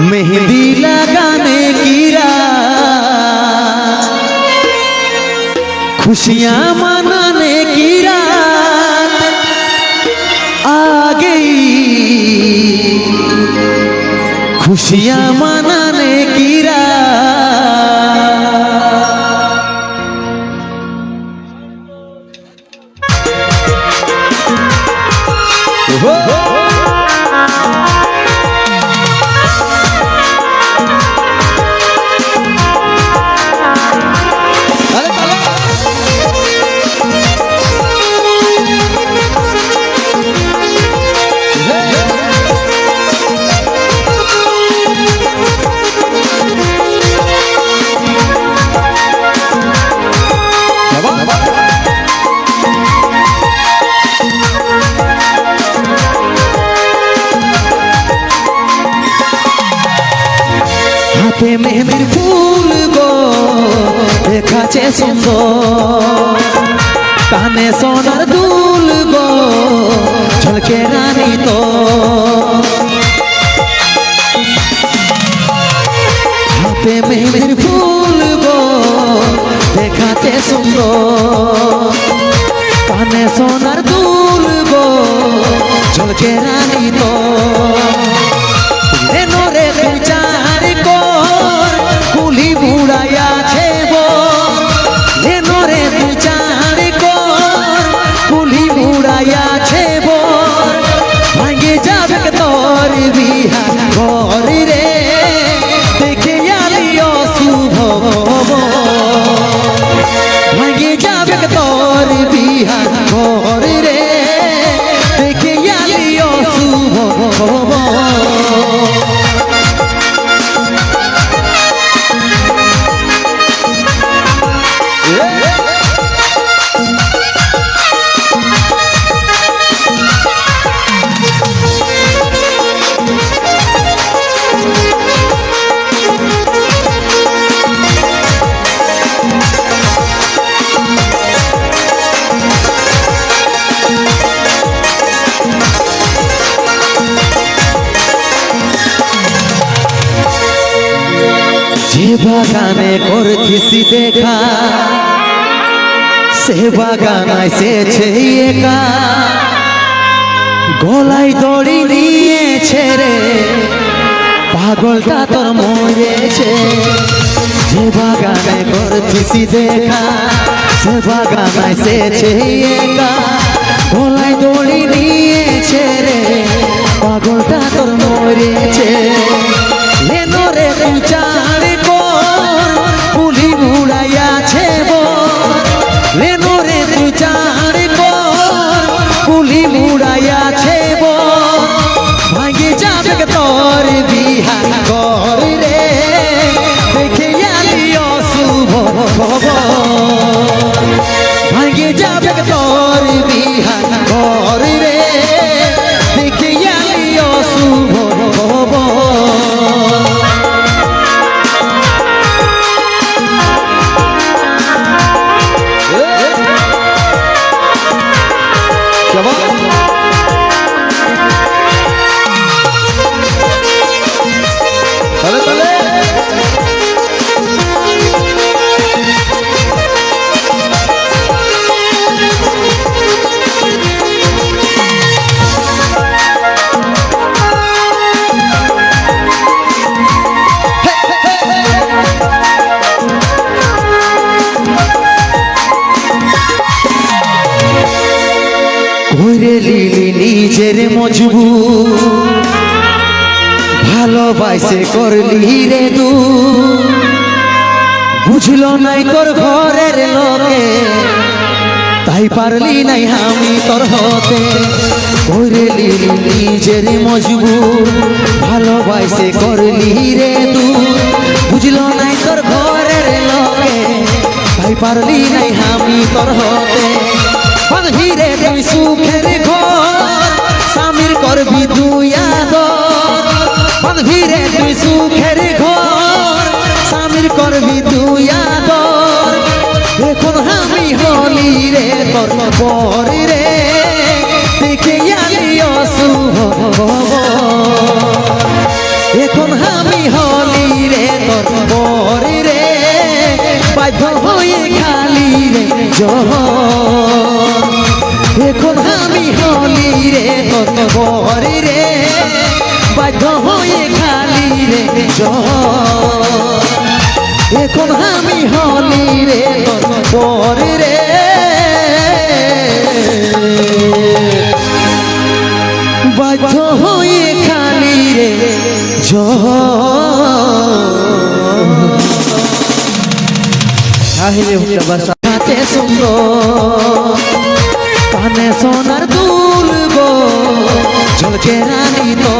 मेहंदी लगाने की रात, खुशियाँ मनाने की रात आ गई खुशियाँ मनाने की रात। हो। হাতে মেহেন্দির ফুল গো দেখাচ্ছে সুন্দর। কানে সোনার দুল গো, ঝলকে রানী তো। হাতে মেহেন্দির ফুল গো দেখাচ্ছে সুন্দর। কানে সোনার দুল গো, ঝলকে রানী তো। বাগানে করতিসি দেখা। সে বাগান এসেছে একা। গলায় দড়ি নিয়েছে রে। পাগলটা তোর মরেছে। যে বাগানে করতিসি দেখা। সে বাগান এসেছে একা। Shabbat. নিজের মজবুত। ভালোবাসে করলি রে দু বুঝলো নাই তোর ঘরের লোকে। তাই পারলি নাই আমি তোর হতে। করে লিলি, নিজের মজবুত। ভালোবাসে করলি রে দু বুঝলো নাই তোর ঘরের লোকে। তাই পারলি নাই আমি তোর হতে। বাঁধবি রে তুই সুখের করবি তুই আদর বাঁধবি রে তুই সুখের ঘর, স্বামীর করবি তুই আদর। এখন আমি হলি রে তোর পর রে, দেখে আলি জহর এখন আমি হলি রে বরি রে বাধ্য হয়ে খালি রে এখন আমি হলি রে বরি রে। বাধ্য হয়ে খালি রে আহিরে বাসা সুন্দর। কানে সোনার দুর্গ ঝলকে রানী তো